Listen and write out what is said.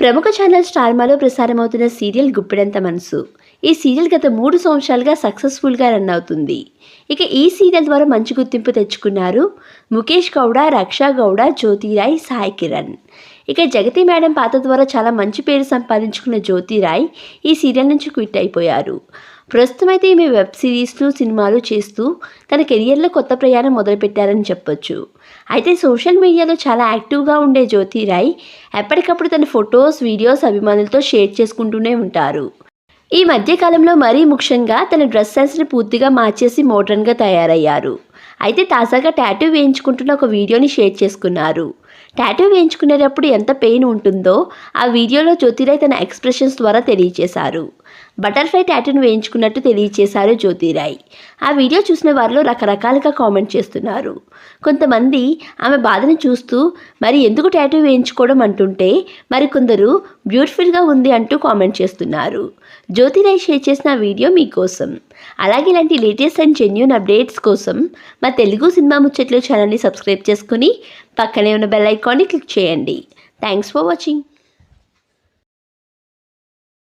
ప్రముఖ ఛానల్ స్టార్మాలో ప్రసారమవుతున్న సీరియల్ గుప్పెడంత మనసు. ఈ సీరియల్ గత మూడు సంవత్సరాలుగా సక్సెస్ఫుల్గా రన్ అవుతుంది. ఇక ఈ సీరియల్ ద్వారా మంచి గుర్తింపు తెచ్చుకున్నారు ముఖేష్ గౌడ రక్షా గౌడ జ్యోతిరాయ్ సాయి కిరణ్. ఇక జగతి మేడం పాత ద్వారా చాలా మంచి పేరు సంపాదించుకున్న జ్యోతిరాయ్ ఈ సీరియల్ నుంచి క్విట్ అయిపోయారు. ప్రస్తుతం అయితే ఈమె వెబ్ సిరీస్లు సినిమాలు చేస్తూ తన కెరియర్లో కొత్త ప్రయాణం మొదలుపెట్టారని చెప్పొచ్చు. అయితే సోషల్ మీడియాలో చాలా యాక్టివ్గా ఉండే జ్యోతిరాయ్ ఎప్పటికప్పుడు తన ఫొటోస్ వీడియోస్ అభిమానులతో షేర్ చేసుకుంటూనే ఉంటారు. ఈ మధ్యకాలంలో మరీ ముఖ్యంగా తన డ్రెస్ సెన్స్ని పూర్తిగా మార్చేసి మోడర్న్గా తయారయ్యారు. అయితే తాజాగా టాటూ వేయించుకుంటున్న ఒక వీడియోని షేర్ చేసుకున్నారు. టాటూ వేయించుకునేటప్పుడు ఎంత పెయిన్ ఉంటుందో ఆ వీడియోలో జ్యోతిరాయ్ తన ఎక్స్ప్రెషన్స్ ద్వారా తెలియజేశారు బటర్ఫ్లై టాటూను వేయించుకున్నట్టు తెలియచేశారు జ్యోతిరాయ్. ఆ వీడియో చూసిన వారిలో రకరకాలుగా కామెంట్ చేస్తున్నారు. కొంతమంది ఆమె బాధను చూస్తూ మరి ఎందుకు ట్యాటూ వేయించుకోవడం అంటుంటే మరికొందరు బ్యూటిఫుల్గా ఉంది అంటూ కామెంట్ చేస్తున్నారు. జ్యోతిరాయ్ షేర్ చేసిన వీడియో మీకోసం. అలాగే ఇలాంటి లేటెస్ట్ అండ్ జెన్యున్ అప్డేట్స్ కోసం మా తెలుగు సినిమా ముచ్చట్లు ఛానల్ని సబ్స్క్రైబ్ చేసుకుని పక్కనే ఉన్న బెల్ ఐకాన్ని క్లిక్ చేయండి. Thanks for watching.